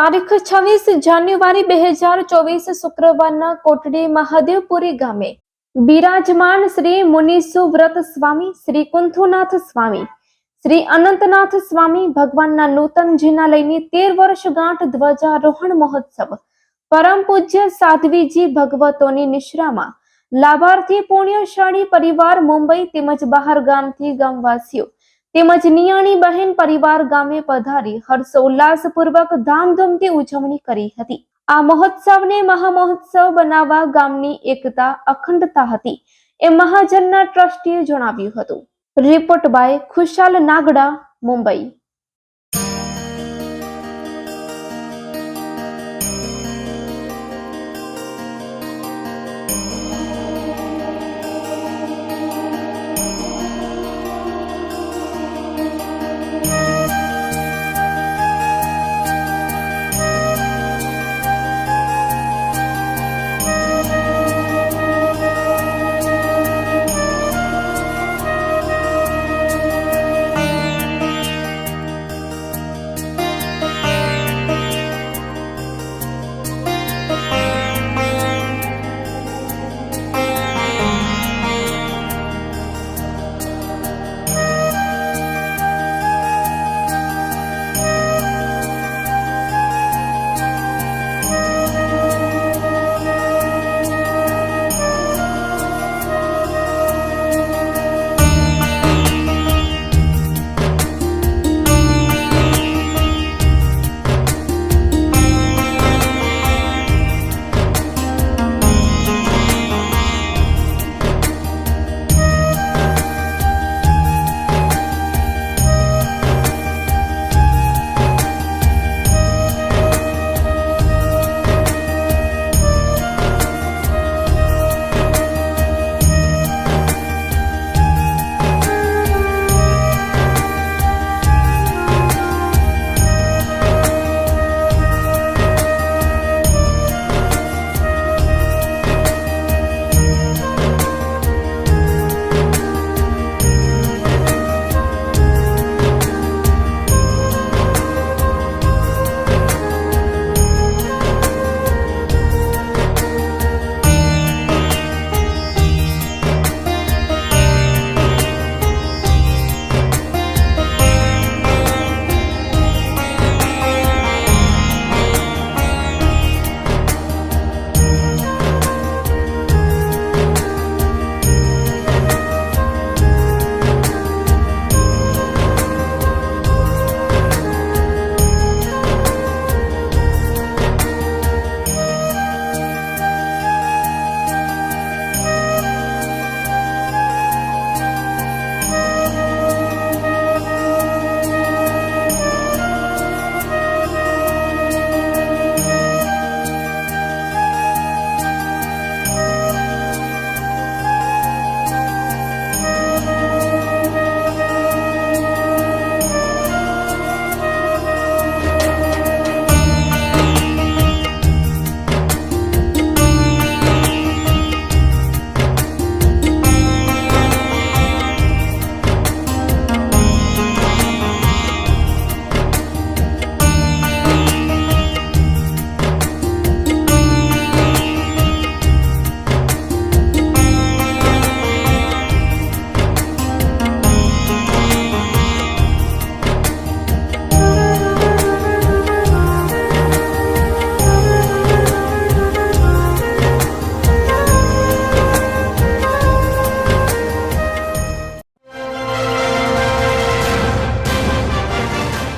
તારીખ છવ્વીસ જાન્યુઆરી બે હજાર ચોવીસ શુક્રવારના કોટડી મહાદેવપુરી ગામે બિરાજમાન શ્રી મુનિસુ સ્વામી, શ્રી કુંથુનાથ સ્વામી, શ્રી અનંતનાથ સ્વામી ભગવાનના નૂતન જિનાલયની તેર વર્ષ ગાંઠ ધ્વજારોહણ મહોત્સવ. પરમ પૂજ્ય સાધ્વીજી ભગવતોની નિશ્રામાં લાભાર્થી પુણ્યશાળી પરિવાર મુંબઈ તેમજ બહાર ગામથી ગામવાસીઓ તેમજ નિયાણી બહેન પરિવાર ગામે પધારી હર્ષોલ્લાસપૂર્વક ધામધૂમથી ઉજવણી કરી હતી. આ મહોત્સવને મહામહોત્સવ બનાવવા ગામની એકતા અખંડતા હતી, એ મહાજનના ટ્રસ્ટીએ જણાવ્યું હતું. Report by Khushal Nagda, Mumbai.